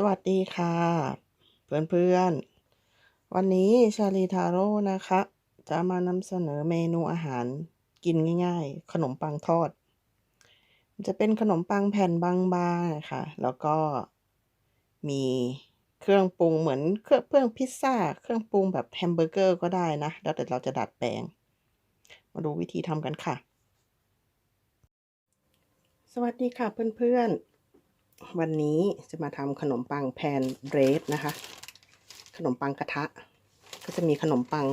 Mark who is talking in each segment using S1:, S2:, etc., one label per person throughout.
S1: สวัสดีค่ะ เพื่อนๆ วันนี้ชาลีทาโร่นะคะ จะมานำเสนอเมนูอาหารกินง่าย ๆ ขนมปังทอด จะเป็นขนมปังแผ่นบางๆนะคะแล้วก็มีเครื่องปรุงเหมือนเครื่องเครื่องพิซซ่า เครื่องปรุงแบบแฮมเบอร์เกอร์ก็ได้นะ แล้วแต่เราจะดัดแปลง มาดูวิธีทำกันค่ะ สวัสดีค่ะเพื่อนๆ วันนี้จะมาทำขนมปังแพนเบรดนะคะ ขนมปังกระทะ ก็จะมีขนมปัง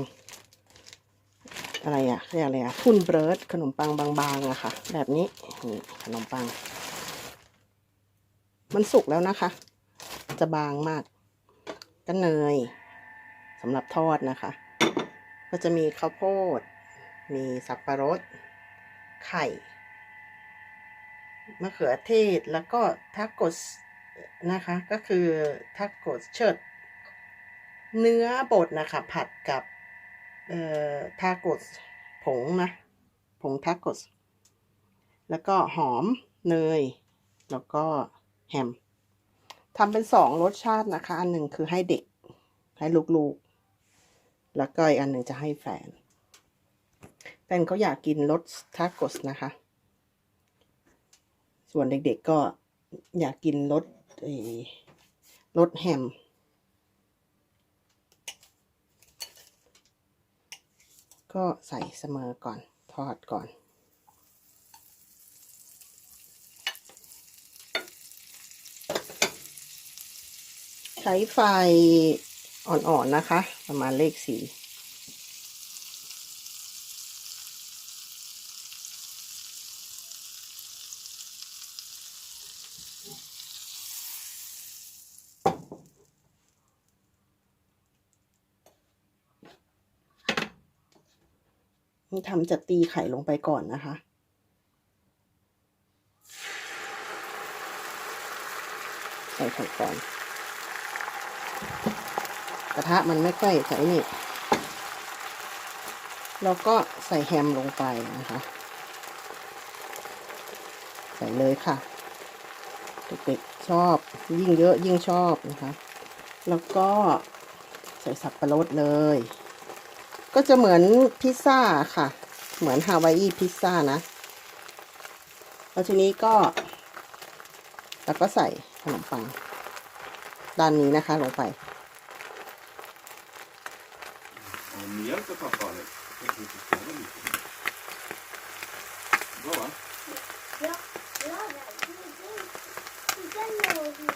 S1: อะไรอะเรียกอะไรอะพุ่นเบรดขนมปังบางๆอะค่ะ แบบนี้นี่ขนมปัง มันสุกแล้วนะคะ จะบางมากก็เนยสำหรับทอดนะคะ ก็จะมีข้าวโพด มีสับปะรด ไข่ มะเขือเทศแล้วก็ทาโกสนะคะ ก็คือทาโกสเชิดเนื้อบดนะคะ ผัดกับเอ่อทาโกสผงนะ ผงทาโกสแล้วก็หอมเนย แล้วก็แฮมทำเป็นสองรสชาตินะคะ อันหนึ่งคือให้เด็ก ให้ลูกๆ แล้วก็อีกอันหนึ่งจะให้แฟน แฟนเขาอยากกินรสทาโกสนะคะ ส่วนเด็กๆก็อยากกินรสเออรสแฮม ก็ใส่เสมอก่อนทอดก่อนใช้ไฟอ่อนๆนะคะ ประมาณเลขสี่ ทำจะตีไข่ลงไปก่อนนะคะ ใส่ไข่ก่อน กระทะมันไม่ค่อยใส่นี่แล้วก็ใส่แฮมลงไปนะคะ ใส่เลยค่ะเด็กๆชอบยิ่งเยอะยิ่งชอบนะคะ แล้วก็ใส่สับปะรดเลย ก็จะเหมือนพิซซ่าค่ะ เหมือนฮาวายอีพิซซ่านะแล้วทีนี้ก็ แล้วก็ใส่ขนมปัง ด้านนี้นะคะลงไป
S2: Har du mjölk att tappa eller? Jag tror inte det är lite. Bra va?
S3: Ja, ja, den låg ju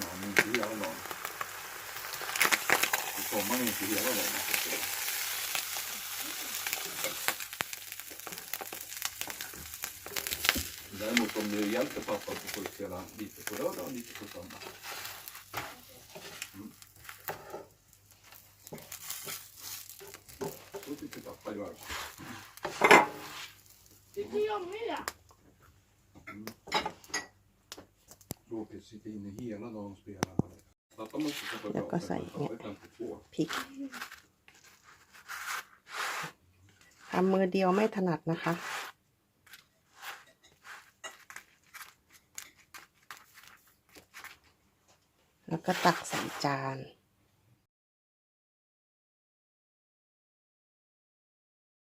S2: Ja, men inte hela dagen. I sommar är inte hela säga. Däremot om du hjälper pappa så får du spela lite på lördag och lite på söndag. Mm. Så tycker pappa gör.
S3: tycker jag med.
S2: Roger sitter inne hela dagen och spelar. Pappa måste tappa
S1: Jag kan säga
S2: Pappa är 52.
S1: พริกทำมือเดียวไม่ถนัดนะคะ แล้วก็ตักใส่จาน